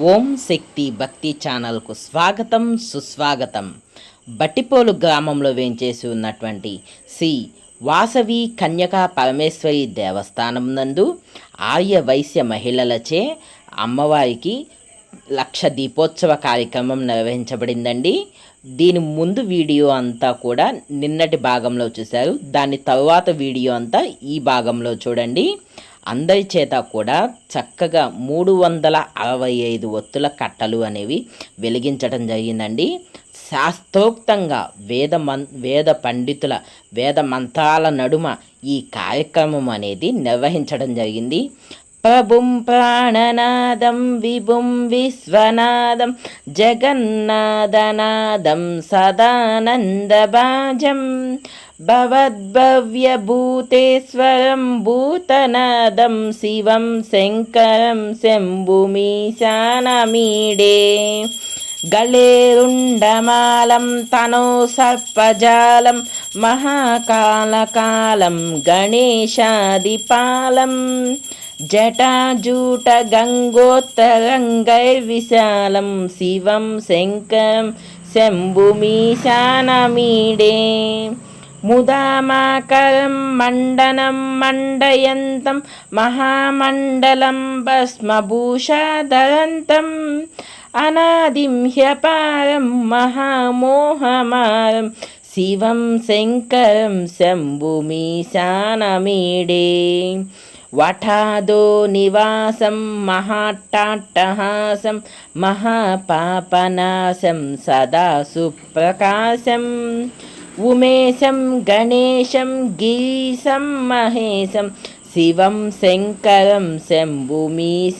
ఓం శక్తి భక్తి ఛానల్కు స్వాగతం సుస్వాగతం. బట్టిపోలు గ్రామంలో వేంచేసి ఉన్నటువంటి శ్రీ వాసవి కన్యకా పరమేశ్వరి దేవస్థానం నందు ఆర్య వైశ్య మహిళలచే అమ్మవారికి లక్ష దీపోత్సవ కార్యక్రమం నిర్వహించబడిందండి. దీని ముందు వీడియో అంతా కూడా నిన్నటి భాగంలో చూశారు. దాని తరువాత వీడియో అంతా ఈ భాగంలో చూడండి. అందరి చేత కూడా చక్కగా మూడు వందల అరవై ఐదు ఒత్తుల కట్టలు అనేవి వెలిగించడం జరిగిందండి. శాస్త్రోక్తంగా వేద మన్ వేద పండితుల వేద మంత్రాల నడుమ ఈ కార్యక్రమం అనేది నిర్వహించడం జరిగింది. ప్రభుం ప్రాణనాదం విభుం విశ్వనాదం జగన్నాథనాదం సదానందభాజం. భవద్భవ్యభూతేశ్వరం భూతనాదం శివం శంకరం శంభుమీశానమీడే. గళేరుండమాలం తనో సర్పజాలం మహాకాలకాలం గణేశాదిపాలం. జటాజూట గంగోత్తరంగైర్విశాలం శివం శంకరం శంభుమీశానమీడే ముదామాకరం మండనం మండయంతం మహామండలం భస్మభూషాధరంతం అనాదిం హ్యపారం మహామోహమారం శివం శంకరం శంభుమీశానమీడే వఠాదో నివాసం మహాట్టాట్టహాసం మహాపాపనాశం సదా సుప్రకాశం. ఉమేశం గణేశం గీసం మహేశం శివం శంకరం శంభుమీశానమీడే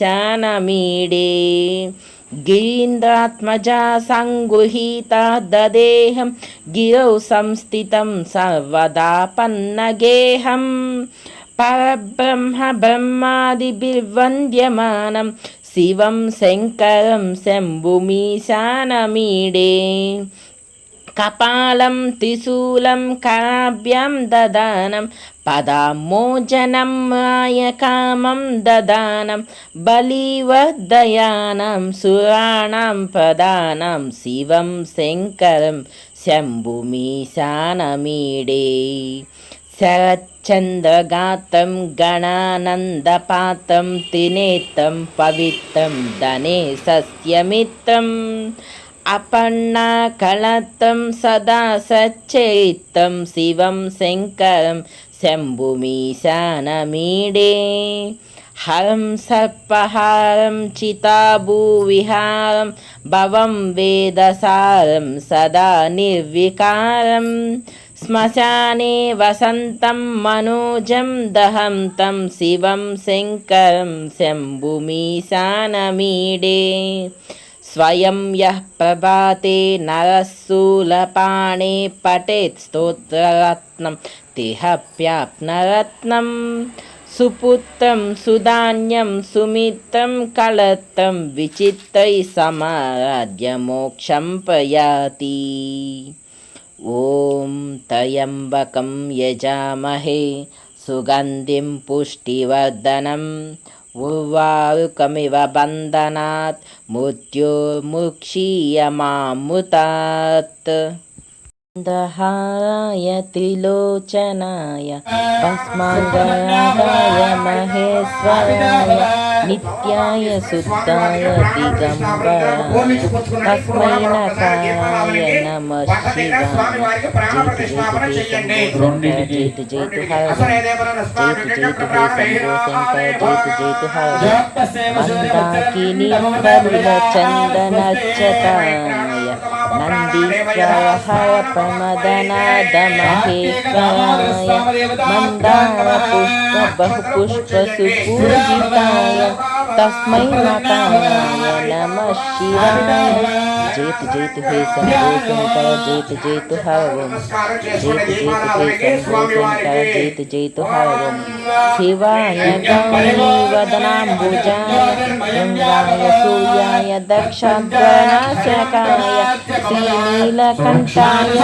గిరీంద్రాత్మజా సంగృహీత దదేహం గిరౌ సంస్థితం సర్వదా పన్నగేహం. పరబ్రహ్మ బ్రహ్మాదిభిర్వంద్యమానం శివం శంకరం శంభుమీశానమీడే. కపాలం త్రిశూలం కరాభ్యాం దదానం పదామోజనం మాయకామం దదానం బలివర్ధయానం సురాణం ప్రదానం శివం శంకరం శంభుమీశానమీడే. శరచ్చంద్రగాతం గణానందపాతం త్రినేత్రం పవిత్రం ధనే సస్యమిత్రం అపర్ణాకళత్రం సదా సచ్చరిత్రం శివం శంకరం శంభుమీశానమీడే హరం సర్పహారం చితాభూవిహారం భవం వేదసారం సదా నిర్వికారం శ్మశానే వసంతం మనోజం దహంతం శివం శంకరం శంభుమీశానమీడే. స్వయం యః ప్రభాతే నరశూలపాణే పఠేత్ స్తోత్రరత్నం తిహప్యాప్నరత్నం సుపుత్రం సుధాన్యం సుమిత్రం కళత్రం విచిత్రై సమారాధ్య మోక్షం ప్రయాతి. ॐ तयम्बकं यजामहे सुगन्धिं पुष्टिवर्धनम् उवायुकमिव बन्धनात् मृत्यो मुक्षीयमामुतात् दहाय त्रिलोचनाय भस्माङ्गरागाय महेश्वराय नित्याय सुताय दिगंबराय तस्मै नकाराय नमः शिवाय जयतु जयतु हर जयतु जयतु हे शम्भो जयतु जयतु हर मन्दाकिनी करुणचन्दनच्युताय చందనచ్చతాయ నందీశ్వర హర ప్రమదనాదమహేశ్వరాయ మందార పుష్ప బహు పుష్ప సుపూజితాయ తస్మై నకాయ నమ శివాయ జైతు జైతు హే శంభో శంకర జైతు జైతు హర శివాయ వదనాంబుజాయ సూర్యాయ దక్షద్వనాశకాయ శ్రీనీలకంఠాయ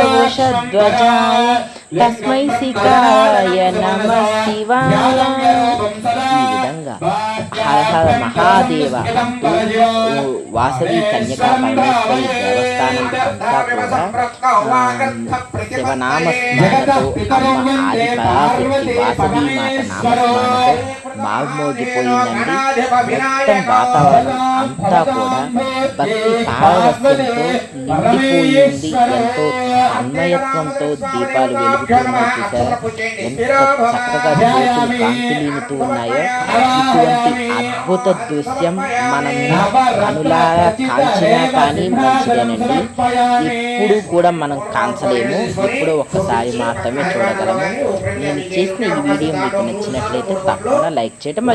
తస్మై శిఖాయ నమ శివాయ హర హర మహాదేవ అంటూ వాసవి కన్యకా పరమేశ్వరి దేవస్థానం అంతా కూడా శివనామ స్మరణతో అమ్మ ఆది పరాశక్తి వాసవి మాత నామస్మరణతో మారుమోగిపోయిందండి మొత్తం వాతావరణం అంతా కూడా భక్తి పారవస్యంతో నిండిపోయింది ఎంతో అన్వయత్వంతో దీపాలు వెలుగుతున్నాయి చూసారా ఎంత చక్కగా జ్యోతులు కాంతిలీనుతూ ఉన్నాయో ఇటువంటి అద్భుత దృశ్యం మనం కనులారా కాంచినా కానీ మంచిదేనండి. ఇప్పుడు కూడా మనం కాంచలేము. ఇప్పుడు ఒక్కసారి మాత్రమే చూడగలము. నేను చేసిన ఈ వీడియో మీకు నచ్చినట్లయితే తప్పకుండా లైక్ చేయటం